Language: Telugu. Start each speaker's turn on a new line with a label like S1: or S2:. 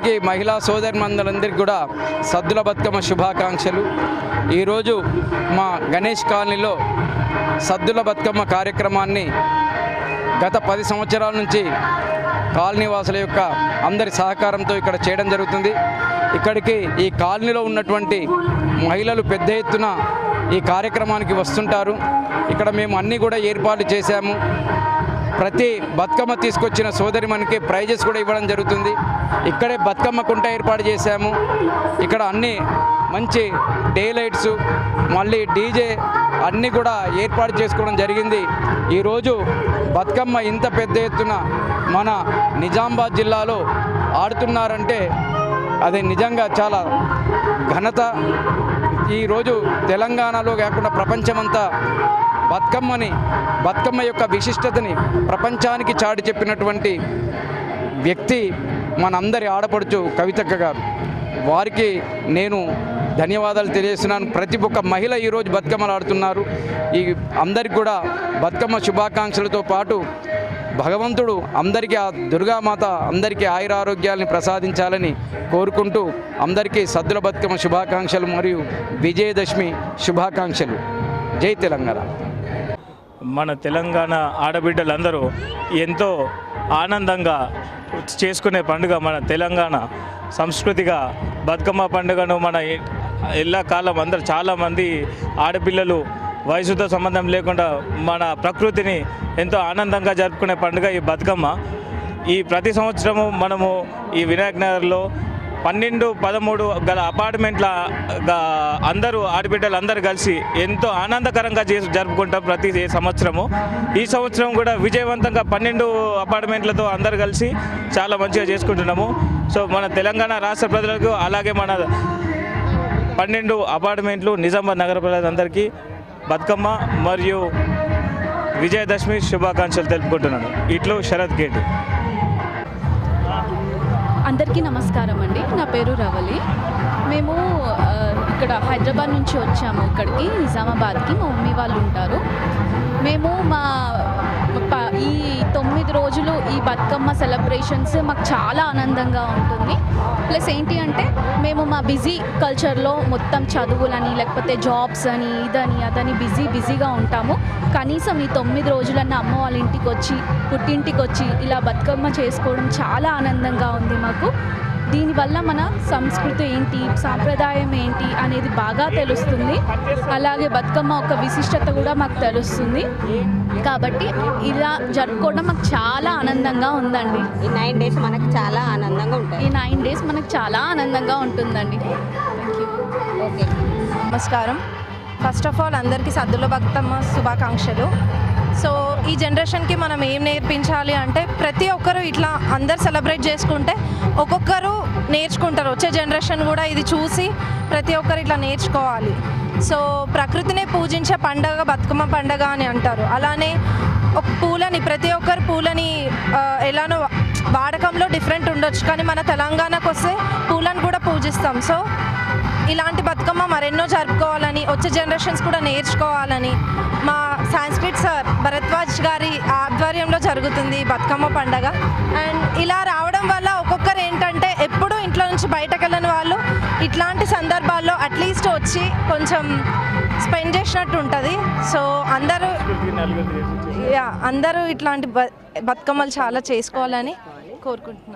S1: అందరికీ మహిళా సోదరిమందరందరికీ కూడా సద్దుల బతుకమ్మ శుభాకాంక్షలు. ఈరోజు మా గణేష్ కాలనీలో సద్దుల బతుకమ్మ కార్యక్రమాన్ని గత పది సంవత్సరాల నుంచి కాలనీ వాసుల యొక్క అందరి సహకారంతో ఇక్కడ చేయడం జరుగుతుంది. ఇక్కడికి ఈ కాలనీలో ఉన్నటువంటి మహిళలు పెద్ద ఎత్తున ఈ కార్యక్రమానికి వస్తుంటారు. ఇక్కడ మేము అన్నీ కూడా ఏర్పాటు చేశాము. ప్రతి బతుకమ్మ తీసుకొచ్చిన సోదరిమనికి ప్రైజెస్ కూడా ఇవ్వడం జరుగుతుంది. ఇక్కడే బతుకమ్మ కుంట ఏర్పాటు చేశాము. ఇక్కడ అన్ని మంచి డే లైట్స్ మళ్ళీ డీజే అన్నీ కూడా ఏర్పాటు చేసుకోవడం జరిగింది. ఈరోజు బతుకమ్మ ఇంత పెద్ద ఎత్తున మన నిజామాబాద్ జిల్లాలో ఆడుతున్నారంటే అది నిజంగా చాలా ఘనత. ఈరోజు తెలంగాణలో కాకుండా ప్రపంచమంతా బతుకమ్మని బతుకమ్మ యొక్క విశిష్టతని ప్రపంచానికి చాటి చెప్పినటువంటి వ్యక్తి మనందరి ఆడపడుచు కవితక్క గారు. వారికి నేను ధన్యవాదాలు తెలియజేస్తున్నాను. ప్రతి ఒక్క మహిళ ఈరోజు బతుకమ్మలు ఆడుతున్నారు. ఈ అందరికి కూడా బతుకమ్మ శుభాకాంక్షలతో పాటు భగవంతుడు అందరికీ ఆ దుర్గామాత అందరికీ ఆయురారోగ్యాలని ప్రసాదించాలని కోరుకుంటూ అందరికీ సద్దుల బతుకమ్మ శుభాకాంక్షలు మరియు విజయదశమి శుభాకాంక్షలు. జై తెలంగాణ.
S2: మన తెలంగాణ ఆడబిడ్డలందరూ ఎంతో ఆనందంగా చేసుకునే పండుగ మన తెలంగాణ. సంస్కృతిగా బతుకమ్మ పండుగను మన ఎల్లా కాలం అందరూ చాలామంది ఆడపిల్లలు వయసుతో సంబంధం లేకుండా మన ప్రకృతిని ఎంతో ఆనందంగా జరుపుకునే పండుగ ఈ బతుకమ్మ. ఈ ప్రతి సంవత్సరము మనము ఈ వినాయక నగర్లో పన్నెండు పదమూడు గల అపార్ట్మెంట్ల అందరూ ఆడబిడ్డలు అందరూ కలిసి ఎంతో ఆనందకరంగా చేసి జరుపుకుంటాం ప్రతి సంవత్సరము. ఈ సంవత్సరం కూడా విజయవంతంగా పన్నెండు అపార్ట్మెంట్లతో అందరు కలిసి చాలా మంచిగా చేసుకుంటున్నాము. సో మన తెలంగాణ రాష్ట్ర ప్రజలకు అలాగే మన పన్నెండు అపార్ట్మెంట్లు నిజామాబాద్ నగర ప్రజలందరికీ బతుకమ్మ మరియు విజయదశమి శుభాకాంక్షలు తెలుపుకుంటున్నాను. ఇట్లు శరత్ గేట్.
S3: అందరికీ నమస్కారం అండి. నా పేరు రవలి. మేము ఇక్కడ హైదరాబాద్ నుంచి వచ్చాము ఇక్కడికి నిజామాబాద్కి. మా మమ్మీ వాళ్ళు ఉంటారు. మేము మా ఈ తొమ్మిది రోజులు ఈ బతుకమ్మ సెలబ్రేషన్స్ మాకు చాలా ఆనందంగా ఉంటుంది. ప్లస్ ఏంటి అంటే మేము మా బిజీ కల్చర్లో మొత్తం చదువులని లేకపోతే జాబ్స్ అని ఇదని అదని బిజీ బిజీగా ఉంటాము. కనీసం ఈ తొమ్మిది రోజులన్న అమ్మ వాళ్ళ ఇంటికి వచ్చి పుట్టింటికి వచ్చి ఇలా బతుకమ్మ చేసుకోవడం చాలా ఆనందంగా ఉంది మాకు. దీనివల్ల మన సంస్కృతి ఏంటి సాంప్రదాయం ఏంటి అనేది బాగా తెలుస్తుంది. అలాగే బతుకమ్మ ఒక విశిష్టత కూడా మాకు తెలుస్తుంది. కాబట్టి ఇలా జరుపుకోవడం మాకు చాలా ఆనందంగా ఉందండి.
S4: ఈ నైన్ డేస్ మనకు చాలా ఆనందంగా
S3: ఈ
S4: ఉంటాయి.
S3: నైన్ డేస్ మనకు చాలా ఆనందంగా ఉంటుందండి. Thank you
S4: okay.
S5: నమస్కారం. ఫస్ట్ ఆఫ్ ఆల్ అందరికీ సద్దుల బతుకమ్మ శుభాకాంక్షలు. సో ఈ జనరేషన్కి మనం ఏం నేర్పించాలి అంటే ప్రతి ఒక్కరు ఇట్లా అందరు సెలబ్రేట్ చేసుకుంటే ఒక్కొక్కరు నేర్చుకుంటారు. వచ్చే జనరేషన్ కూడా ఇది చూసి ప్రతి ఒక్కరు ఇట్లా నేర్చుకోవాలి. సో ప్రకృతిని పూజించే పండగ బతుకమ్మ పండగ అని అంటారు. అలానే ఒక పూలని ప్రతి ఒక్కరు పూలని ఎలానో వాడకంలో డిఫరెంట్ ఉండొచ్చు. కానీ మన తెలంగాణకు వస్తే పూలను కూడా పూజిస్తాం. సో ఇలాంటి బతుకమ్మ మరెన్నో జరుపుకోవాలని వచ్చే జనరేషన్స్ కూడా నేర్చుకోవాలని మా సాంస్క్రిట్ సార్ భరద్వాజ్ గారి ఆధ్వర్యంలో జరుగుతుంది బతుకమ్మ పండగ. అండ్ ఇలా రావడం వల్ల ఒక్కొక్కరు ఏంటంటే ఎప్పుడూ ఇంట్లో నుంచి బయటకు వెళ్ళని వాళ్ళు ఇట్లాంటి సందర్భాల్లో అట్లీస్ట్ వచ్చి కొంచెం స్పెండ్ చేసినట్టు ఉంటుంది. సో అందరూ యా అందరూ ఇట్లాంటి బతుకమ్మలు చాలా చేసుకోవాలని కోరుకుంటున్నాను